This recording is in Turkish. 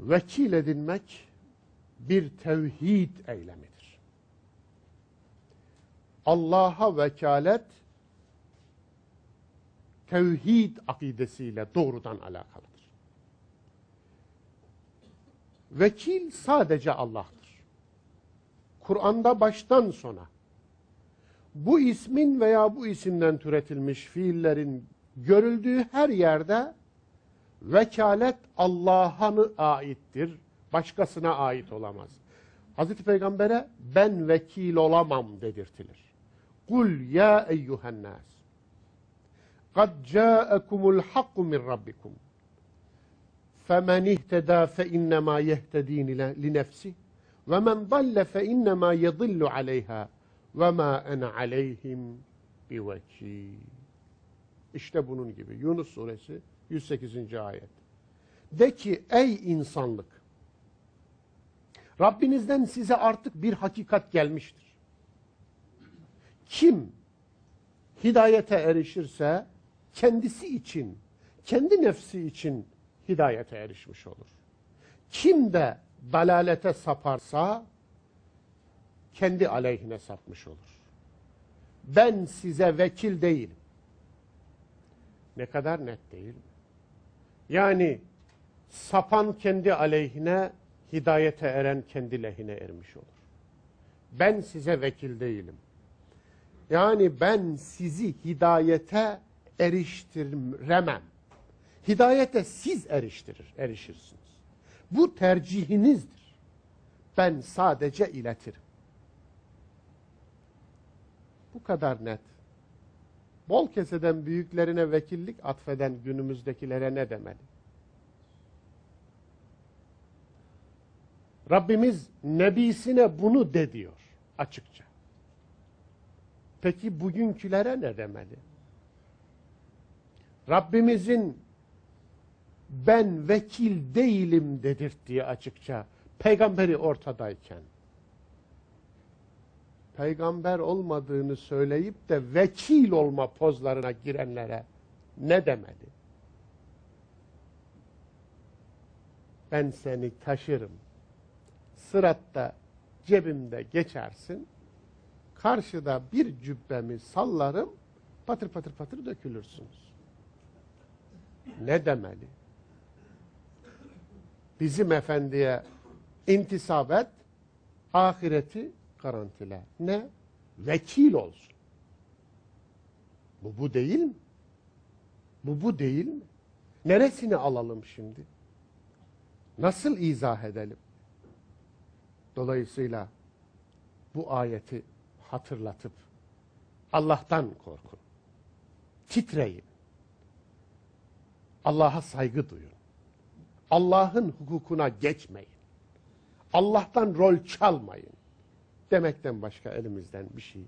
Vekil edinmek bir tevhid eylemidir. Allah'a vekalet tevhid akidesiyle doğrudan alakalıdır. Vekil sadece Allah'tır. Kur'an'da baştan sona bu ismin veya bu isimden türetilmiş fiillerin görüldüğü her yerde vekalet Allah'a mı aittir? Başkasına ait olamaz. Hazreti Peygamber'e ben vekil olamam dedirtilir. Kul ya eyyuhennas. Kad ca'akumul hakku min rabbikum. Femen ihteda fe innema yehtedin li nefsi. Ve men dalle fe innema yedillu aleyha. Ve ma ene aleyhim bivekil. İşte bunun gibi. Yunus suresi 108. ayet. De ki ey insanlık Rabbinizden size artık bir hakikat gelmiştir. Kim hidayete erişirse kendisi için, kendi nefsi için hidayete erişmiş olur. Kim de dalalete saparsa kendi aleyhine sapmış olur. Ben size vekil değilim. Ne kadar net değil mi? Yani sapan kendi aleyhine, hidayete eren kendi lehine ermiş olur. Ben size vekil değilim. Yani ben sizi hidayete eriştiremem. Hidayete siz eriştirir, erişirsiniz. Bu tercihinizdir. Ben sadece iletirim. Bu kadar net. Bol keseden büyüklerine vekillik atfeden günümüzdekilere ne demeli? Rabbimiz nebisine bunu de diyor açıkça. Peki bugünkülere ne demeli? Rabbimizin ben vekil değilim dedirttiği açıkça peygamberi ortadayken peygamber olmadığını söyleyip de vekil olma pozlarına girenlere ne demeli? Ben seni taşırım. Sıratta cebimde geçersin. Karşıda bir cübbemi sallarım. Patır patır patır dökülürsünüz. Ne demeli? Bizim efendiye intisap et, ahireti garantile. Ne? Vekil olsun. Bu bu değil mi? Bu bu değil mi? Neresini alalım şimdi? Nasıl izah edelim? Dolayısıyla bu ayeti hatırlatıp Allah'tan korkun. Titreyin. Allah'a saygı duyun. Allah'ın hukukuna geçmeyin. Allah'tan rol çalmayın demekten başka elimizden bir şey